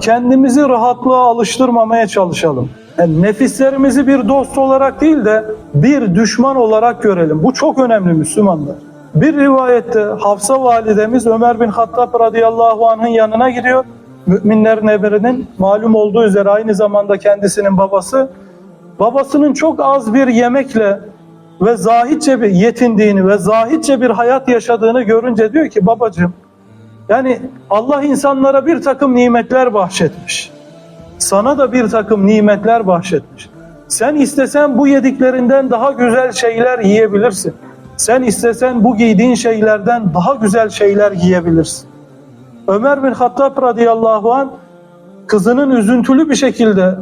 kendimizi rahatlığa alıştırmamaya çalışalım. Yani nefislerimizi bir dost olarak değil de bir düşman olarak görelim. Bu çok önemli Müslümanlar. Bir rivayette Hafsa validemiz Ömer bin Hattab radıyallahu anh'ın yanına gidiyor. Müminlerin emirinin malum olduğu üzere aynı zamanda kendisinin babası. Babasının çok az bir yemekle ve zahitçe bir yetindiğini ve zahitçe bir hayat yaşadığını görünce diyor ki babacığım yani Allah insanlara bir takım nimetler bahşetmiş. Sana da bir takım nimetler bahşetmiş. Sen istesen bu yediklerinden daha güzel şeyler yiyebilirsin. Sen istesen bu giydiğin şeylerden daha güzel şeyler giyebilirsin. Ömer bin Hattab radıyallahu an kızının üzüntülü bir şekilde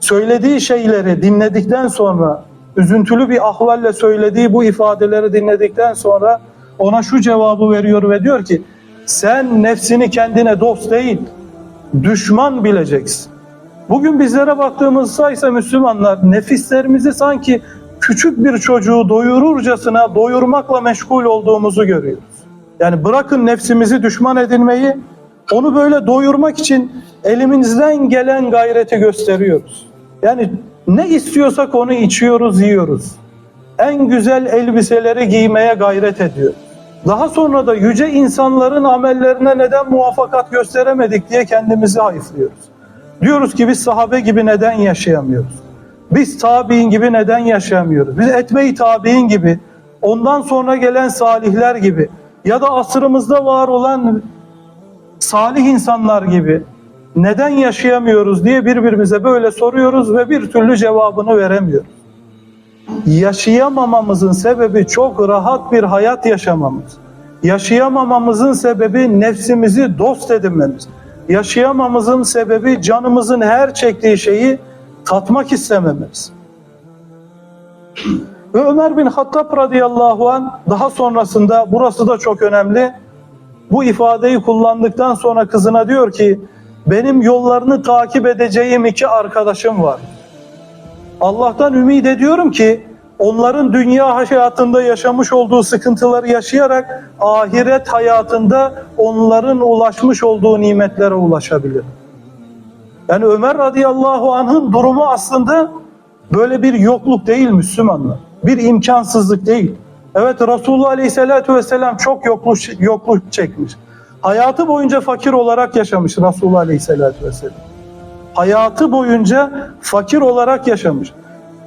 söylediği şeyleri dinledikten sonra, üzüntülü bir ahvalle söylediği bu ifadeleri dinledikten sonra ona şu cevabı veriyor ve diyor ki sen nefsini kendine dost değil, düşman bileceksin. Bugün bizlere baktığımızda ise Müslümanlar nefislerimizi sanki küçük bir çocuğu doyururcasına doyurmakla meşgul olduğumuzu görüyoruz. Yani bırakın nefsimizi düşman edinmeyi, onu böyle doyurmak için elimizden gelen gayreti gösteriyoruz. Yani ne istiyorsak onu içiyoruz, yiyoruz. En güzel elbiseleri giymeye gayret ediyoruz. Daha sonra da yüce insanların amellerine neden muvaffakat gösteremedik diye kendimizi hayıflıyoruz. Diyoruz ki biz sahabe gibi neden yaşayamıyoruz? Biz tabi'in gibi neden yaşayamıyoruz? Biz etme-i tabi'in gibi, ondan sonra gelen salihler gibi ya da asrımızda var olan salih insanlar gibi neden yaşayamıyoruz diye birbirimize böyle soruyoruz ve bir türlü cevabını veremiyoruz. Yaşayamamamızın sebebi çok rahat bir hayat yaşamamız. Yaşayamamamızın sebebi nefsimizi dost edinmemiz. Yaşayamamamızın sebebi canımızın her çektiği şeyi tatmak istemememiz. Ve Ömer bin Hattab radıyallahu an daha sonrasında burası da çok önemli. Bu ifadeyi kullandıktan sonra kızına diyor ki benim yollarını takip edeceğim iki arkadaşım var. Allah'tan ümit ediyorum ki onların dünya hayatında yaşamış olduğu sıkıntıları yaşayarak ahiret hayatında onların ulaşmış olduğu nimetlere ulaşabilir. Yani Ömer radıyallahu anh'ın durumu aslında böyle bir yokluk değil Müslümanlar. Bir imkansızlık değil. Evet Resulullah aleyhissalatü vesselam çok yokluk, yokluk çekmiş. Hayatı boyunca fakir olarak yaşamış Resulullah aleyhissalatü vesselam. Hayatı boyunca fakir olarak yaşamış.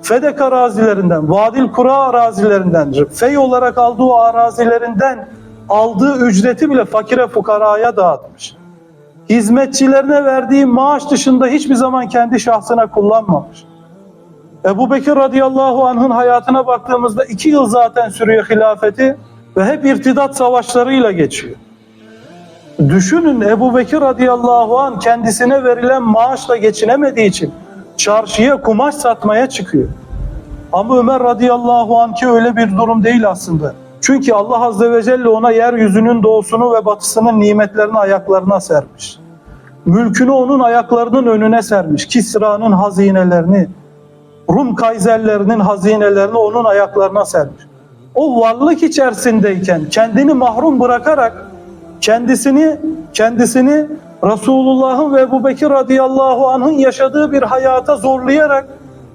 Fedek arazilerinden, Vadil Kura arazilerinden, fey olarak aldığı arazilerinden aldığı ücreti bile fakire fukaraya dağıtmış. Hizmetçilerine verdiği maaş dışında hiçbir zaman kendi şahsına kullanmamış. Ebu Bekir radıyallahu anh'ın hayatına baktığımızda iki yıl zaten sürüyor hilafeti ve hep irtidat savaşlarıyla geçiyor. Düşünün Ebu Bekir radıyallahu anh kendisine verilen maaşla geçinemediği için çarşıya kumaş satmaya çıkıyor. Ama Ömer radıyallahu anh ki öyle bir durum değil aslında. Çünkü Allah azze ve celle ona yeryüzünün doğusunu ve batısının nimetlerini ayaklarına sermiş. Mülkünü onun ayaklarının önüne sermiş. Kisra'nın hazinelerini, Rum kayzerlerinin hazinelerini onun ayaklarına sermiş. O varlık içerisindeyken kendini mahrum bırakarak kendisini kendisini Resulullah'ın ve Ebu Bekir radıyallahu anh'ın yaşadığı bir hayata zorlayarak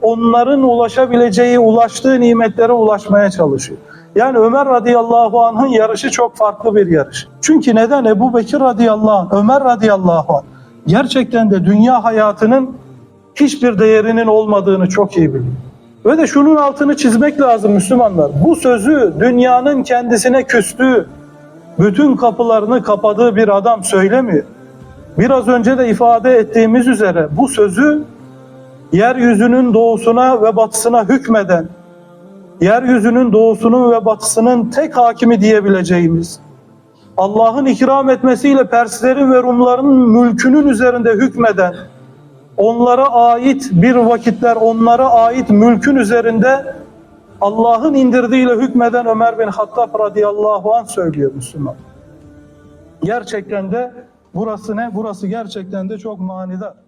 onların ulaşabileceği, ulaştığı nimetlere ulaşmaya çalışıyor. Yani Ömer radıyallahu anh'ın yarışı çok farklı bir yarış. Çünkü neden? Ebu Bekir radıyallahu anh, Ömer radıyallahu anh gerçekten de dünya hayatının hiçbir değerinin olmadığını çok iyi biliyor. Ve de şunun altını çizmek lazım Müslümanlar. Bu sözü dünyanın kendisine küstüğü, bütün kapılarını kapadığı bir adam söylemiyor. Biraz önce de ifade ettiğimiz üzere bu sözü yeryüzünün doğusuna ve batısına hükmeden, yeryüzünün doğusunun ve batısının tek hakimi diyebileceğimiz, Allah'ın ikram etmesiyle Perslerin ve Rumların mülkünün üzerinde hükmeden, onlara ait bir vakitler onlara ait mülkün üzerinde Allah'ın indirdiğiyle hükmeden Ömer bin Hattab radıyallahu anh söylüyor Müslüman. Gerçekten de burası ne? Burası gerçekten de çok manidar.